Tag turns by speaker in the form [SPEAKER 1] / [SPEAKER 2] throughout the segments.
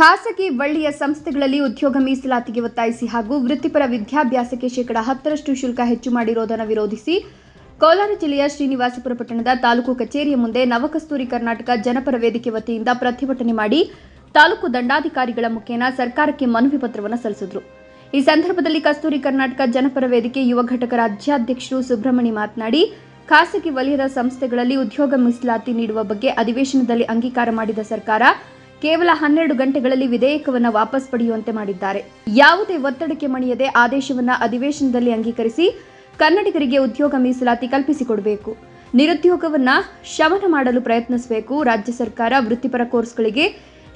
[SPEAKER 1] ಖಾಸಗಿ ಬಳ್ಳಿಯ ಸಂಸ್ಥೆಗಳಲ್ಲಿ ಉದ್ಯೋಗ ಮೀಸಲಾತಿಗೆ ಒತ್ತಾಯಿಸಿ ಹಾಗೂ ವೃತ್ತಿಪರ ವಿದ್ಯಾಭ್ಯಾಸಕ್ಕೆ ಶೇಕಡ ಹತ್ತರಷ್ಟು ಶುಲ್ಕ ಹೆಚ್ಚು ಮಾಡಿರುವುದನ್ನು ವಿರೋಧಿಸಿ ಕೋಲಾರ ಜಿಲ್ಲೆಯ ಶ್ರೀನಿವಾಸಪುರ ಪಟ್ಟಣದ ತಾಲೂಕು ಕಚೇರಿಯ ಮುಂದೆ ನವಕಸ್ತೂರಿ ಕರ್ನಾಟಕ ಜನಪರ ವೇದಿಕೆ ವತಿಯಿಂದ ಪ್ರತಿಭಟನೆ ಮಾಡಿ ತಾಲೂಕು ದಂಡಾಧಿಕಾರಿಗಳ ಮುಖೇನ ಸರ್ಕಾರಕ್ಕೆ ಮನವಿ ಪತ್ರವನ್ನು ಸಲ್ಲಿಸಿದರು. ಈ ಸಂದರ್ಭದಲ್ಲಿ ಕಸ್ತೂರಿ ಕರ್ನಾಟಕ ಜನಪರ ವೇದಿಕೆ ಯುವ ಘಟಕ ರಾಜ್ಯಾಧ್ಯಕ್ಷರು ಸುಬ್ರಹ್ಮಣಿ ಮಾತನಾಡಿ, ಖಾಸಗಿ ವಲಯದ ಸಂಸ್ಥೆಗಳಲ್ಲಿ ಉದ್ಯೋಗ ಮೀಸಲಾತಿ ನೀಡುವ ಬಗ್ಗೆ ಅಧಿವೇಶನದಲ್ಲಿ ಅಂಗೀಕಾರ ಮಾಡಿದ ಸರ್ಕಾರ ಕೇವಲ ಹನ್ನೆರಡು ಗಂಟೆಗಳಲ್ಲಿ ವಿಧೇಯಕವನ್ನು ವಾಪಸ್ ಪಡೆಯುವಂತೆ ಮಾಡಿದ್ದಾರೆ. ಯಾವುದೇ ಒತ್ತಡಕ್ಕೆ ಮಣಿಯದೆ ಆದೇಶವನ್ನ ಅಧಿವೇಶನದಲ್ಲಿ ಅಂಗೀಕರಿಸಿ ಕನ್ನಡಿಗರಿಗೆ ಉದ್ಯೋಗ ಮೀಸಲಾತಿ ಕಲ್ಪಿಸಿಕೊಡಬೇಕು. ನಿರುದ್ಯೋಗವನ್ನ ಶಮನ ಮಾಡಲು ಪ್ರಯತ್ನಿಸಬೇಕು. ರಾಜ್ಯ ಸರ್ಕಾರ ವೃತ್ತಿಪರ ಕೋರ್ಸ್ಗಳಿಗೆ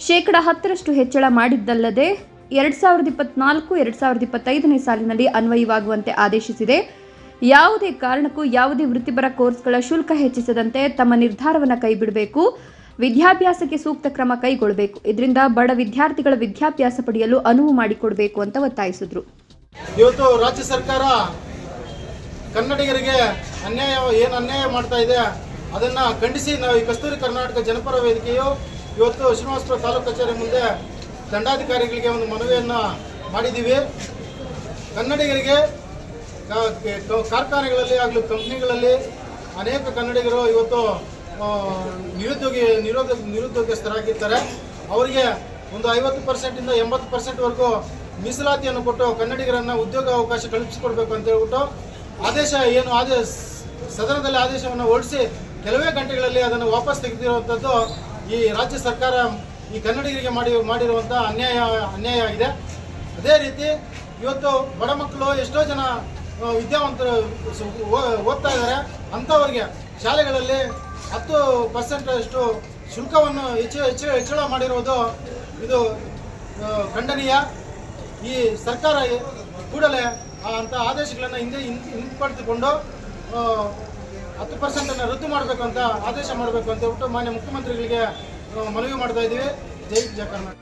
[SPEAKER 1] ಶೇಕಡ ಹತ್ತರಷ್ಟು ಹೆಚ್ಚಳ ಮಾಡಿದ್ದಲ್ಲದೆ ಎರಡ್ ಸಾವಿರದ ಇಪ್ಪತ್ನಾಲ್ಕು, ಎರಡ್ ಸಾವಿರದ ಇಪ್ಪತ್ತೈದನೇ ಸಾಲಿನಲ್ಲಿ ಅನ್ವಯವಾಗುವಂತೆ ಆದೇಶಿಸಿದೆ. ಯಾವುದೇ ಕಾರಣಕ್ಕೂ ಯಾವುದೇ ವೃತ್ತಿಪರ ಕೋರ್ಸ್ಗಳ ಶುಲ್ಕ ಹೆಚ್ಚಿಸದಂತೆ ತಮ್ಮ ನಿರ್ಧಾರವನ್ನು ಕೈಬಿಡಬೇಕು. ವಿದ್ಯಾಭ್ಯಾಸಕ್ಕೆ ಸೂಕ್ತ ಕ್ರಮ ಕೈಗೊಳ್ಳಬೇಕು. ಇದರಿಂದ ಬಡ ವಿದ್ಯಾರ್ಥಿಗಳ ವಿದ್ಯಾಭ್ಯಾಸ ಪಡೆಯಲು ಅನುವು ಮಾಡಿಕೊಡಬೇಕು ಅಂತ ಒತ್ತಾಯಿಸಿದ್ರು.
[SPEAKER 2] ಇವತ್ತು ರಾಜ್ಯ ಸರ್ಕಾರ ಕನ್ನಡಿಗರಿಗೆ ಅನ್ಯಾಯ, ಏನು ಅನ್ಯಾಯ ಮಾಡ್ತಾ ಇದೆ, ಅದನ್ನ ಖಂಡಿಸಿ ನಾವು ಈ ಕಸ್ತೂರಿ ಕರ್ನಾಟಕ ಜನಪರ ವೇದಿಕೆಯು ಇವತ್ತು ಶ್ರೀನಿವಾಸಪುರ ತಾಲೂಕು ಕಚೇರಿ ಮುಂದೆ ದಂಡಾಧಿಕಾರಿಗಳಿಗೆ ಒಂದು ಮನವಿಯನ್ನು ಮಾಡಿದ್ದೀವಿ. ಕನ್ನಡಿಗರಿಗೆ ಕಾರ್ಖಾನೆಗಳಲ್ಲಿ ಆಗಲಿ ಕಂಪ್ನಿಗಳಲ್ಲಿ ಅನೇಕ ಕನ್ನಡಿಗರು ಇವತ್ತು ನಿರುದ್ಯೋಗಿ ನಿರೋಧ ನಿರುದ್ಯೋಗಸ್ಥರಾಗಿರ್ತಾರೆ. ಅವರಿಗೆ ಒಂದು ಐವತ್ತು ಪರ್ಸೆಂಟಿಂದ ಎಂಬತ್ತು ಪರ್ಸೆಂಟ್ವರೆಗೂ ಮೀಸಲಾತಿಯನ್ನು ಕೊಟ್ಟು ಕನ್ನಡಿಗರನ್ನು ಉದ್ಯೋಗ ಅವಕಾಶ ಕಲ್ಪಿಸಿಕೊಡ್ಬೇಕು ಅಂತ ಹೇಳ್ಬಿಟ್ಟು ಆದೇಶ ಏನು ಆದೇಶ, ಸದನದಲ್ಲಿ ಆದೇಶವನ್ನು ಹೊರಡಿಸಿ ಕೆಲವೇ ಗಂಟೆಗಳಲ್ಲಿ ಅದನ್ನು ವಾಪಸ್ ತೆಗೆದಿರುವಂಥದ್ದು ಈ ರಾಜ್ಯ ಸರ್ಕಾರ ಈ ಕನ್ನಡಿಗರಿಗೆ ಮಾಡಿ, ಮಾಡಿರುವಂಥ ಅನ್ಯಾಯ ಅನ್ಯಾಯ ಆಗಿದೆ. ಅದೇ ರೀತಿ ಇವತ್ತು ಬಡ ಮಕ್ಕಳು ಎಷ್ಟೋ ಜನ ವಿದ್ಯಾವಂತರು ಓದ್ತಾ ಇದ್ದಾರೆ. ಅಂಥವ್ರಿಗೆ ಶಾಲೆಗಳಲ್ಲಿ ಹತ್ತು ಪರ್ಸೆಂಟ್ ಅಷ್ಟು ಶುಲ್ಕವನ್ನು ಹೆಚ್ಚು ಹೆಚ್ಚು ಹೆಚ್ಚಳ ಮಾಡಿರುವುದು ಇದು ಖಂಡನೀಯ. ಈ ಸರ್ಕಾರ ಕೂಡಲೇ ಅಂಥ ಆದೇಶಗಳನ್ನು ಹಿಂದೆ ಹಿಂಪಡೆದುಕೊಂಡು ಹತ್ತು ಪರ್ಸೆಂಟನ್ನು ರದ್ದು ಮಾಡಬೇಕು ಅಂತ ಆದೇಶ ಮಾಡಬೇಕು ಅಂತ ಹೇಳ್ಬಿಟ್ಟು ಮಾನ್ಯ ಮುಖ್ಯಮಂತ್ರಿಗಳಿಗೆ ಮನವಿ ಮಾಡ್ತಾ ಇದ್ದೀವಿ. ಜೈ ಜಯ ಕರ್ನಾಟಕ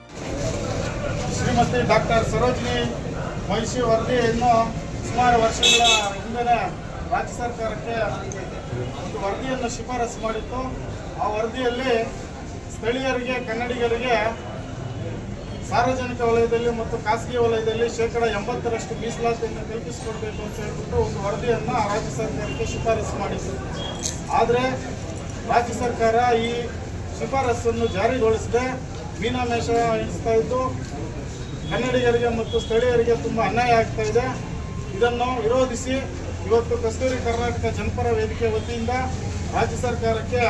[SPEAKER 2] ಶ್ರೀಮತಿ ಡಾಕ್ಟರ್ ಸರೋಜಿನಿ ಮಹಿಷಿ ವರದಿಯನ್ನು ಸುಮಾರು ವರ್ಷಗಳ ಹಿಂದೆ ರಾಜ್ಯ ಸರ್ಕಾರಕ್ಕೆ ಒಂದು ವರದಿಯನ್ನು ಶಿಫಾರಸು ಮಾಡಿತ್ತು. ಆ ವರದಿಯಲ್ಲಿ ಸ್ಥಳೀಯರಿಗೆ, ಕನ್ನಡಿಗರಿಗೆ, ಸಾರ್ವಜನಿಕ ವಲಯದಲ್ಲಿ ಮತ್ತು ಖಾಸಗಿ ವಲಯದಲ್ಲಿ ಶೇಕಡ ಎಂಬತ್ತರಷ್ಟು ಮೀಸಲಾತಿಯನ್ನು ಕಲ್ಪಿಸಿಕೊಡ್ಬೇಕು ಅಂತ ಹೇಳ್ಬಿಟ್ಟು ಒಂದು ವರದಿಯನ್ನು ರಾಜ್ಯ ಸರ್ಕಾರಕ್ಕೆ ಶಿಫಾರಸು ಮಾಡಿತ್ತು. ಆದರೆ ರಾಜ್ಯ ಸರ್ಕಾರ ಈ ಶಿಫಾರಸನ್ನು ಜಾರಿಗೊಳಿಸದೆ ಮೀನಾಮೇಷ ಎಣಿಸ್ತಾ ಇದ್ದು, ಕನ್ನಡಿಗರಿಗೆ ಮತ್ತು ಸ್ಥಳೀಯರಿಗೆ ತುಂಬ ಅನ್ಯಾಯ ಆಗ್ತಾ ಇದೆ. ಇದನ್ನು ವಿರೋಧಿಸಿ ಇವತ್ತು ಕಸ್ತೂರಿ ಕರ್ನಾಟಕ ಜನಪರ ವೇದಿಕೆ ವತಿಯಿಂದ ರಾಜ್ಯ ಸರ್ಕಾರಕ್ಕೆ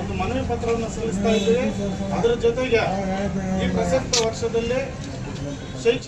[SPEAKER 2] ಒಂದು ಮನವಿ ಪತ್ರವನ್ನು ಸಲ್ಲಿಸ್ತಾ ಇದ್ದೀವಿ. ಅದರ ಜೊತೆಗೆ ಈ ಪ್ರಸಕ್ತ ವರ್ಷದಲ್ಲಿ ಶೈಕ್ಷಣಿಕ